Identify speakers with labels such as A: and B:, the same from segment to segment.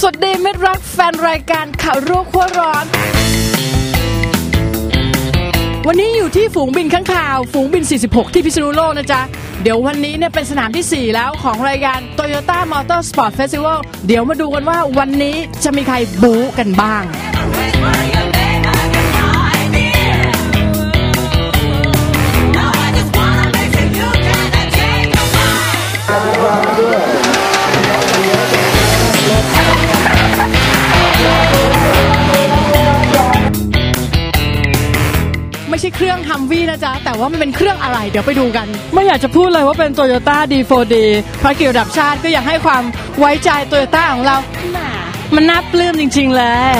A: สวัสดีมิตรรักแฟนรายการข่าวรุ่ขั้วร้อน วันนี้อยู่ที่ฝูงบินข้างข่าว ฝูงบิน 46 ที่พิษณุโลกนะจ๊ะ เดี๋ยววันนี้เนี่ยเป็นสนามที่ 4 แล้วของรายการ Toyota Motor Sport Festival เดี๋ยวมาดูกันว่าวันนี้จะมีใครบู๊กันบ้าง เครื่องฮัมวี่นะจ๊ะ แต่ว่ามันเป็นเครื่องอะไร เดี๋ยวไปดูกัน ไม่อยากจะพูดเลยว่าเป็น Toyota D4D ภารกิจระดับชาติก็ยังให้ความไว้ใจ Toyota ของเราแหมมันน่าปลื้มจริง ๆ เลย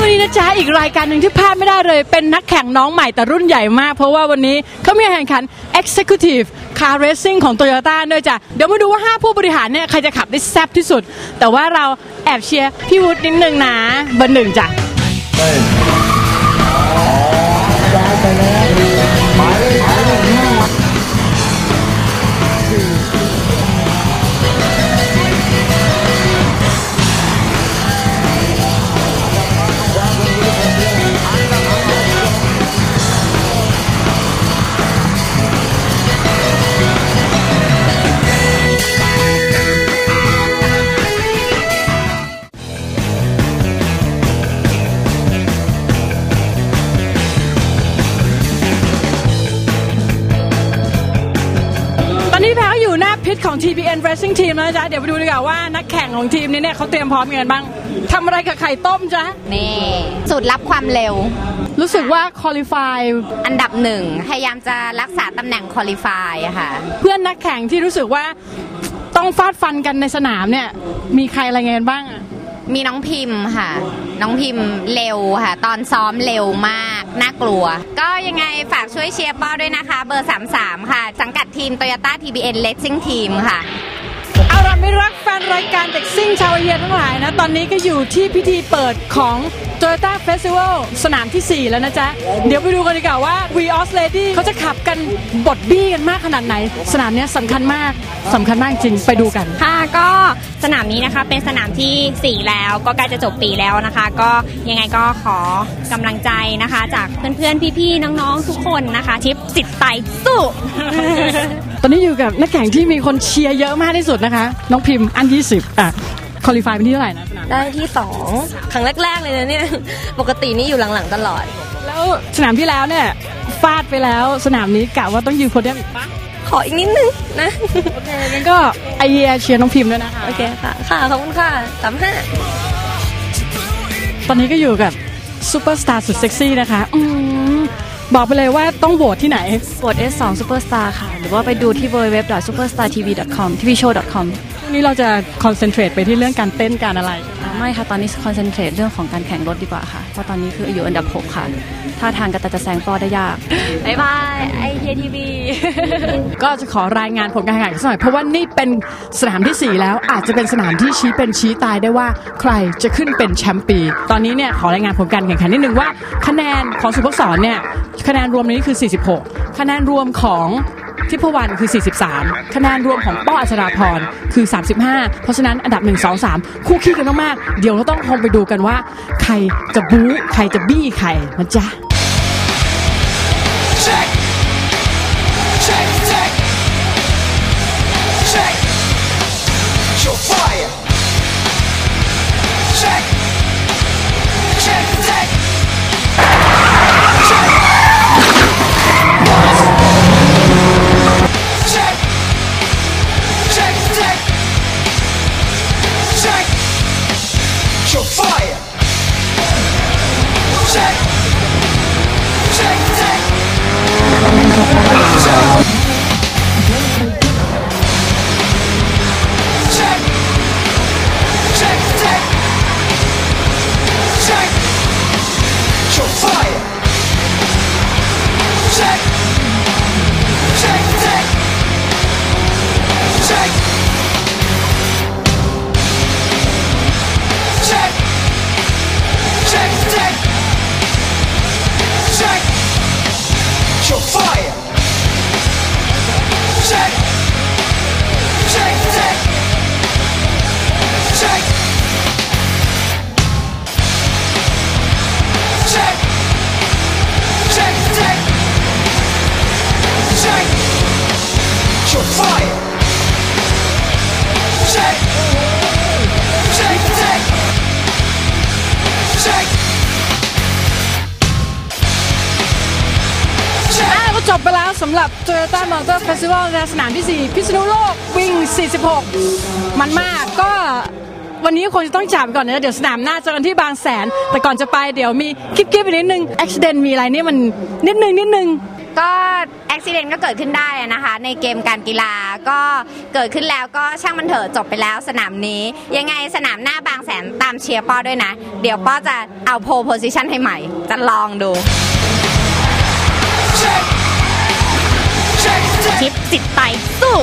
A: วันนี้นะจ๊ะอีกรายการหนึ่งที่พลาดไม่ได้เลย เป็นนักแข่งน้องใหม่แต่รุ่นใหญ่มาก เพราะว่าวันนี้เขามีการแข่งขัน Executive Car Racing ของ Toyota ด้วยจ้ะ เดี๋ยวมาดูว่า 5 ผู้บริหารเนี่ย ใครจะขับได้แซ่บที่สุด แต่ว่าเราแอบเชียร์พี่วุฒินิดนึงนะเบอร์หนึ่งจ้ะ นนี้แพ้อยู่หน้าพิษของ TBN Racing Team แล้วนะจ๊ะเดี๋ยวไปดูดีกว่าว่านักแข่งของทีมนี้เนี่ยเขาเตรียมพร้อมยังไงบ้างทำอะไรกับไข่ต้มจ๊ะ
B: นี่สูตรลับความเร็ว
A: รู้สึกว่า qualify
B: อันดับหนึ่งพยายามจะรักษาตำแหน่งคอลิฟายอะค่ะ
A: เพื่อนนักแข่งที่รู้สึกว่าต้องฟาดฟันกันในสนามเนี่ย มีใครอะไรไงกันบ้างอะ
B: มีน้องพิมพ์ค่ะ น้องพิมพ์เร็วค่ะ ตอนซ้อมเร็วมาก น่ากลัว ก็ยังไงฝากช่วยเชียร์ป้อด้วยนะคะ เบอร์ 33 ค่ะ สังกัดทีม Toyota TBN Racing Team ค่ะ
A: เอาล่ะไม่รัก แฟนรายการเด็กซิ่งชาวเอเชียทั้งหลายนะ ตอนนี้ก็อยู่ที่พิธีเปิดของ Toyota Festival สนามที่ 4 แล้วนะจ๊ะ เดี๋ยวไปดูกันดีกว่าว่า v o s Lady เขาจะขับกันบดบี้กันมากขนาดไหน สนามเนี้ยสำคัญมากสำคัญมากจริงไปดูกัน
C: ค่ะก็สนามนี้นะคะเป็นสนามทีสี่4 แล้วก็ใกล้จะจบปีแล้วนะคะ ก็ยังไงก็ขอกำลังใจนะคะ จากเพื่อนๆ พี่ๆ น้องๆ ทุกคนนะคะทิปจิตใจสู้
A: ตอนนี้อยู่กับนักแข่งที่มีคนเชียร์เยอะมากที่สุดนะคะ น้องพิมพ์อัน20อะคอลี่ฟายเป็นที่เท่าไหร่นะสนาม
D: ได้ที่สองครั้งแรก ๆ เลยนะเนี่ย ปกตินี่อยู่หลังๆตลอด
A: แล้วสนามที่แล้วเนี่ยฟาดไปแล้วสนามนี้กะว่าต้องยืนโพเดียมอีกปะ
D: ขออีกนิดนึงนะ
A: โอเคงั้นก็ไอเดียเชียร์น้องพิมพ์ด้วยนะคะ
D: โอเคค่ะค่ะขอบคุณค่ะสามห้า
A: ตอนนี้ก็อยู่กับซูเปอร์สตาร์สุดเซ็กซี่นะคะอืมบอกไปเลยว่าต้องโหวตที่ไหน
E: กด S2 Superstar ค่ะ หรือว่าไปดูที่ www.superstartv.com tvshow.com
A: วันนี้เราจะคอนเซนเทรตไปที่เรื่องการเต้นการอะไร
E: อ่าไม่ค่ะ ตอนนี้คอนเซนเทรตเรื่องของการแข่งรถดีกว่าค่ะ เพราะตอนนี้คืออยู่อันดับ 6 ค่ะถ้าทางกระตาจะแซงปอได้ยากบ๊ายบายไอเทียทีวี
A: ก็จะขอรายงานผลการแข่งขันสักหน่อย เพราะว่านี่เป็นสนามที่ 4 แล้วอาจจะเป็นสนามที่ชี้เป็นชี้ตายได้ว่าใครจะขึ้นเป็นแชมป์ปี ตอนนี้เนี่ยขอรายงานผลการแข่งขันนิดนึงว่า คะแนนของสุภกษรเนี่ยคะแนนรวมนี้คือ 46 คะแนนรวมของ ทิพวรรณคือ 43 คะแนนรวมของป้ออัชราพรคือ 35 เพราะฉะนั้นอันดับ 1 2 3 คู่ขี้กันมากๆ เดี๋ยวเราต้องคงไปดูกันว่า ใครจะบู๊ใครจะบี้ใครนะจ๊ะ
F: Natural fire.
A: fired. Shake, shake. shake. บไปแล้วสำหรับ Toyota Motor Festival ในสนามที่ 4 พิษณุโลกวิ่ง 46 มันมากก็วันนี้คงจะต้องจากไปก่อนนะเดี๋ยวสนามหน้าเจอกันที่บางแสน แต่ก่อนจะไปเดี๋ยวมีคลิปคลิปนิดนึงอุบิเหตุมีอะไรนี่มันนิดนึงนิดนึง
B: ก็อุบิเหตุก็เกิดขึ้นได้นะคะ ในเกมการกีฬาก็เกิดขึ้นแล้วก็ช่างมันเถอะจบไปแล้วสนามนี้ ยังไงสนามหน้าบางแสนตามเชียร์ป้อด้วยนะ เดี๋ยวป้อจะเอาโพโพซิชันให้ใหม่ จะลองดู
F: Check.
C: ชิปจิตไตสู้